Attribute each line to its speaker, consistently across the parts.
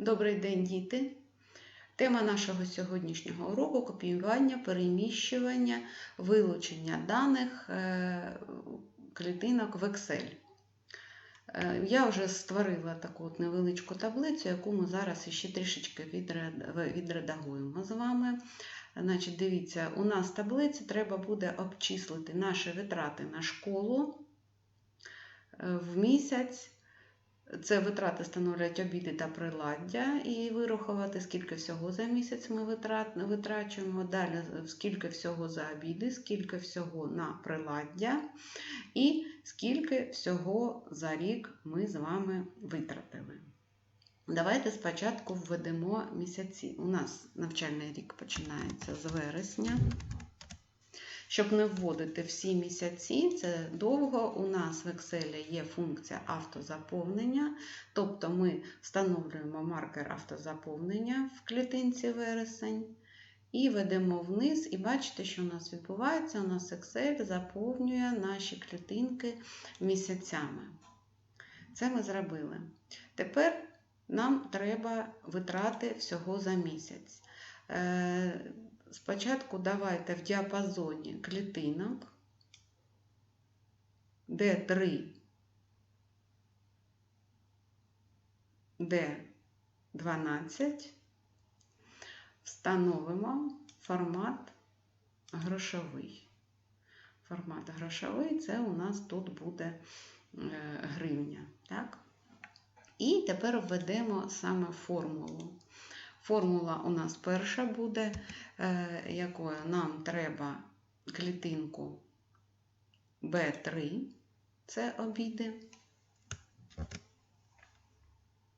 Speaker 1: Добрий день, діти! Тема нашого сьогоднішнього уроку копіювання, переміщування, вилучення даних е, клітинок в Excel. Е, Я вже створила таку от невеличку таблицю, яку ми зараз ще трішечки відредагуємо з вами. Значить, Дивіться, у нас в таблиці треба буде обчислити наші витрати на школу е, в місяць. Це витрати становлять обіди та приладдя, і вирахувати, скільки всього за місяць ми витрачуємо. Далі скільки всього за обіди, скільки всього на приладдя, і скільки всього за рік ми з вами витратили. Давайте спочатку введемо місяці. У нас навчальний рік починається з вересня. Щоб не вводити всі місяці, це довго. У нас в Excel є функція автозаповнення, тобто ми встановлюємо маркер автозаповнення в клітинці вересень і ведемо вниз, і бачите, що у нас відбувається. У нас Excel заповнює наші клітинки місяцями. Це ми зробили. Тепер нам треба витрати всього за місяць. Е, Спочатку давайте в діапазоні клітинок, D3, D12, встановимо формат грошовий. Формат грошовий це у нас тут буде гривня. Так? І тепер введемо саме формулу. Формула у нас перша буде, якою нам треба клітинку B3, це обіди,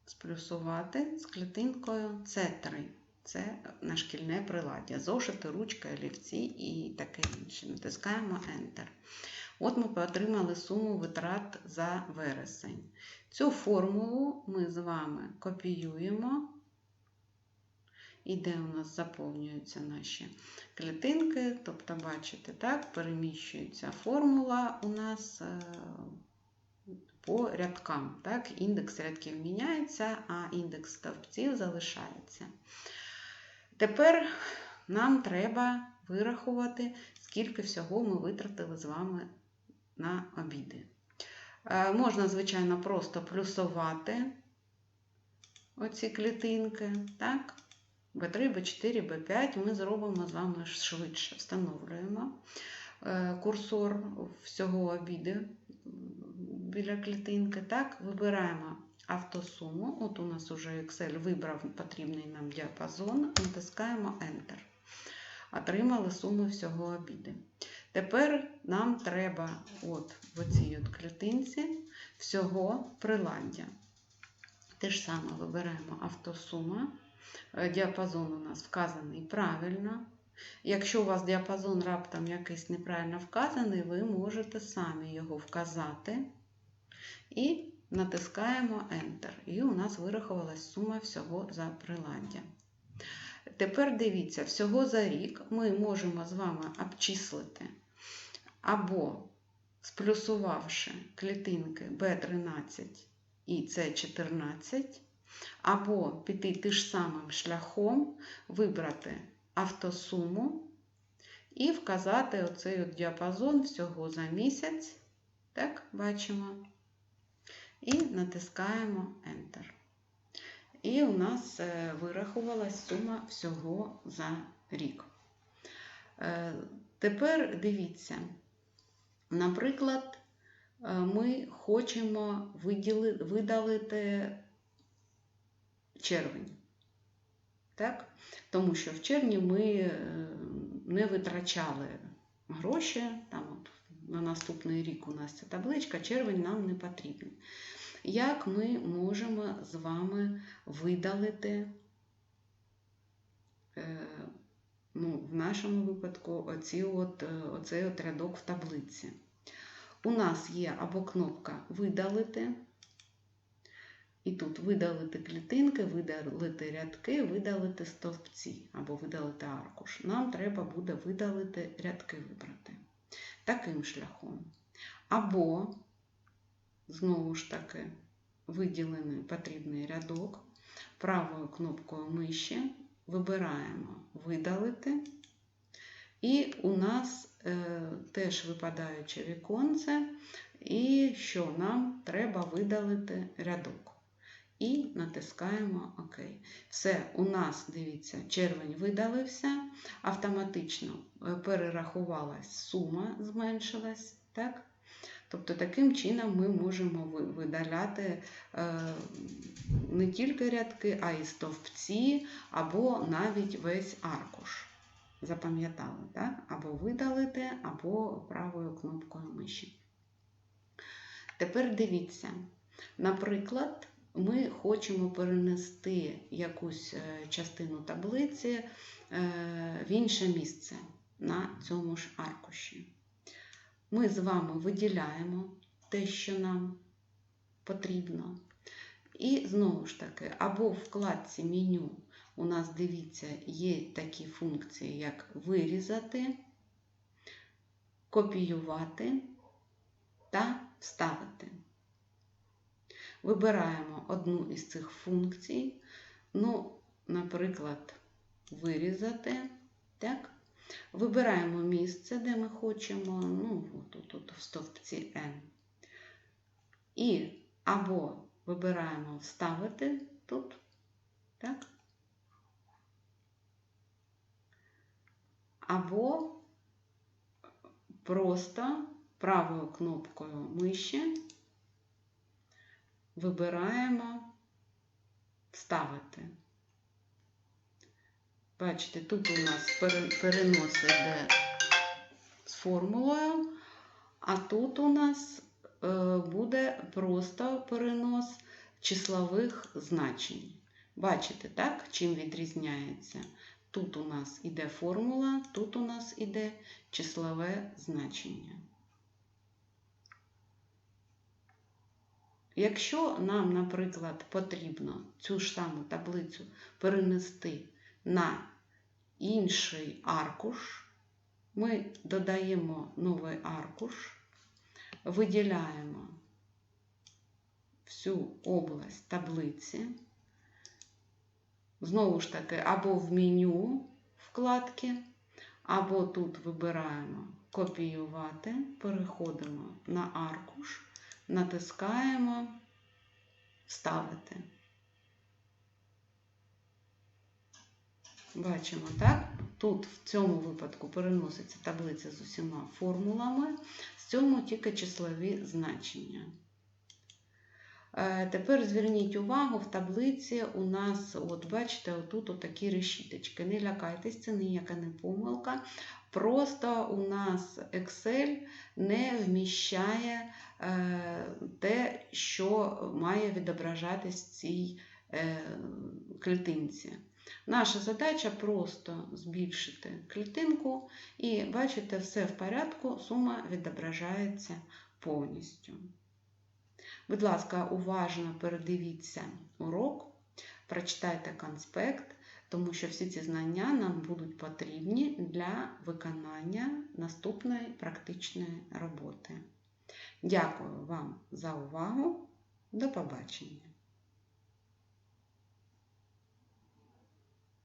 Speaker 1: сплюсувати з клітинкою С3. Це нашкільне приладдя, зошити, ручка, олівці і таке інше. Натискаємо Enter. От ми отримали суму витрат за вересень. Цю формулу ми з вами копіюємо. І де у нас заповнюються наші клітинки, тобто, бачите, так, переміщується формула у нас по рядкам. Так, Індекс рядків міняється, а індекс стовпців залишається. Тепер нам треба вирахувати, скільки всього ми витратили з вами на обіди. Можна, звичайно, просто плюсувати оці клітинки. так? B3, B4, B5 ми зробимо з вами швидше. Встановлюємо курсор всього обіду біля клітинки. Так, Вибираємо автосуму. От у нас вже Excel вибрав потрібний нам діапазон, натискаємо Enter. Отримали суму всього обіду. Тепер нам треба от в цій от клітинці всього приладдя. Те ж саме вибираємо автосума. Діапазон у нас вказаний правильно. Якщо у вас діапазон раптом якийсь неправильно вказаний, ви можете самі його вказати і натискаємо Enter. І у нас вирахувалась сума всього за приладдя. Тепер дивіться, всього за рік ми можемо з вами обчислити або сплюсувавши клітинки B13 і C14, або піти тим самим шляхом, вибрати автосуму і вказати оцей от діапазон всього за місяць. Так, бачимо. І натискаємо Enter. І у нас вирахувалась сума всього за рік. Тепер дивіться, наприклад, ми хочемо видалити червень. Так? Тому що в червні ми не витрачали гроші, там от на наступний рік у нас ця табличка, червень нам не потрібен. Як ми можемо з вами видалити, ну, в нашому випадку, оці от, оцей от рядок в таблиці? У нас є або кнопка Видалити. І тут видалити клітинки, видалити рядки, видалити стовпці або видалити аркуш. Нам треба буде видалити рядки вибрати. Таким шляхом. Або, знову ж таки, виділений потрібний рядок. правою кнопкою миші вибираємо видалити. І у нас е, теж випадаюче віконце, і що нам треба видалити рядок. І натискаємо ОК. Все, у нас, дивіться, червень видалився, автоматично е, перерахувалась сума, зменшилась. так? Тобто, таким чином ми можемо видаляти е, не тільки рядки, а й стовпці, або навіть весь аркуш. Запам'ятали, так? Або видалити, або правою кнопкою миші. Тепер дивіться, наприклад, ми хочемо перенести якусь е, частину таблиці е, в інше місце на цьому ж аркуші. Ми з вами виділяємо те, що нам потрібно. І знову ж таки, або в вкладці меню у нас, дивіться, є такі функції, як вирізати, копіювати та вставити. Вибираємо одну із цих функцій, ну, наприклад, вирізати. так? Вибираємо місце, де ми хочемо, ну, тут, тут в стовпці N. І або вибираємо вставити тут, так? Або просто правою кнопкою миші вибираємо вставити. Бачите, тут у нас перенос йде з формулою, а тут у нас е, буде просто перенос числових значень. Бачите, так, чим відрізняється? Тут у нас іде формула, тут у нас іде числове значення. Якщо нам, наприклад, потрібно цю ж саму таблицю перенести на інший аркуш, ми додаємо новий аркуш, виділяємо всю область таблиці, знову ж таки, або в меню вкладки, або тут вибираємо копіювати, переходимо на аркуш натискаємо Вставити. Бачимо, так? Тут в цьому випадку переноситься таблиця з усіма формулами, з цьому тільки числові значення. Е, тепер зверніть увагу, в таблиці у нас, от бачите, отут отакі решіточки. Не лякайтесь, це ніяка не помилка. Просто у нас Excel не вміщає е, те, що має відображатись в цій е, клітинці. Наша задача просто збільшити клітинку, і бачите, все в порядку, сума відображається повністю. Будь ласка, уважно передивіться урок, прочитайте конспект, тому що всі ці знання нам будуть потрібні для виконання наступної практичної роботи. Дякую вам за увагу. До побачення!